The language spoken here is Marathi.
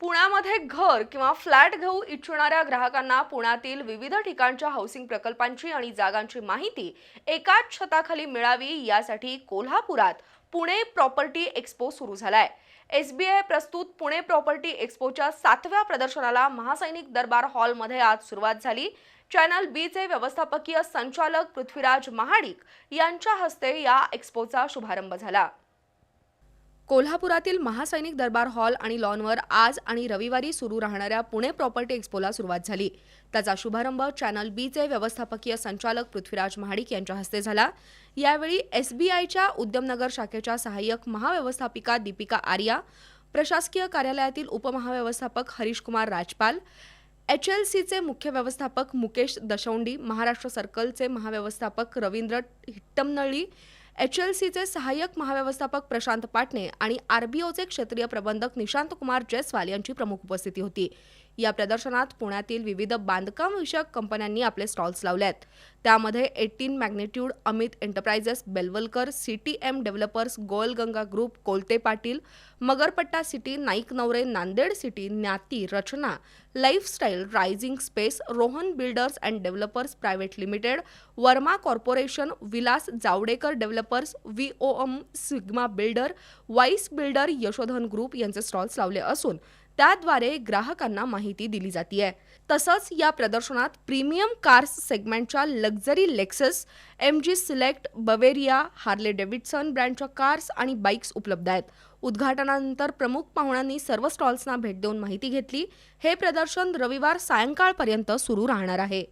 पुण्यामध्ये घर किंवा फ्लॅट घेऊ इच्छिणाऱ्या ग्राहकांना पुण्यातील विविध ठिकाणच्या हाऊसिंग प्रकल्पांची आणि जागांची माहिती एकाच छताखाली मिळावी यासाठी कोल्हापुरात पुणे प्रॉपर्टी एक्स्पो सुरू झालाय. एसबीआय प्रस्तुत पुणे प्रॉपर्टी एक्स्पोच्या सातव्या प्रदर्शनाला महासैनिक दरबार हॉलमध्ये आज सुरुवात झाली. चॅनल बीचे व्यवस्थापकीय संचालक पृथ्वीराज महाडिक यांच्या हस्ते या एक्स्पोचा शुभारंभ झाला. कोल्हापुरातील महासैनिक दरबार हॉल आणि लॉनवर आज आणि रविवारी सुरू राहणाऱ्या पुणे प्रॉपर्टी एक्स्पोला सुरुवात झाली. त्याचा शुभारंभ चॅनल बीचे व्यवस्थापकीय संचालक पृथ्वीराज महाडिक यांच्या हस्ते झाला. यावेळी एसबीआयच्या उद्यमनगर शाखेच्या सहाय्यक महाव्यवस्थापिका दीपिका आर्या प्रशासकीय कार्यालयातील उपमहाव्यवस्थापक हरीशकुमार राजपाल एच एल सीचे मुख्य व्यवस्थापक मुकेश दशौंडी महाराष्ट्र सर्कलचे महाव्यवस्थापक रवींद्र हिट्टमनळी एच एल सीचे सहाय्यक महाव्यवस्थापक प्रशांत पाटणे आणि आरबीओचे क्षेत्रीय प्रबंधक निशांत कुमार जयस्वाल यांची प्रमुख उपस्थिती होती. या प्रदर्शनात पुण्यातील विविध बांधकाम विषयक कंपन्यांनी आपले स्टॉल्स लावले आहेत त्यामध्ये eighteen magnitude Amit enterprises Belvalkar city M developers Goelganga group Kolte Patil Magarpatta city Naik Navare Nanded city Dnyati Rachana lifestyle rising space Rohan builders and developers private limited Verma corporation Vilas Javadekar developers V O M sigma builder vice builder Yashodhan group यांचे स्टॉल्स लावले असून त्याद्वारे ग्राहकांना माहिती दिली जातीय. तसंच या प्रदर्शनात premium cars सेगमेंटच्या luxury Lexus M G select Bavaria Harley Davidson ब्रँडच्या कार्स आणि बाईक्स उपलब्ध आहेत. उद्घाटनानंतर प्रमुख पाहुण्यांनी सर्व स्टॉल्सना भेट देऊन माहिती घेतली. हे प्रदर्शन रविवार सायंकाळपर्यंत सुरू राहणार आहे.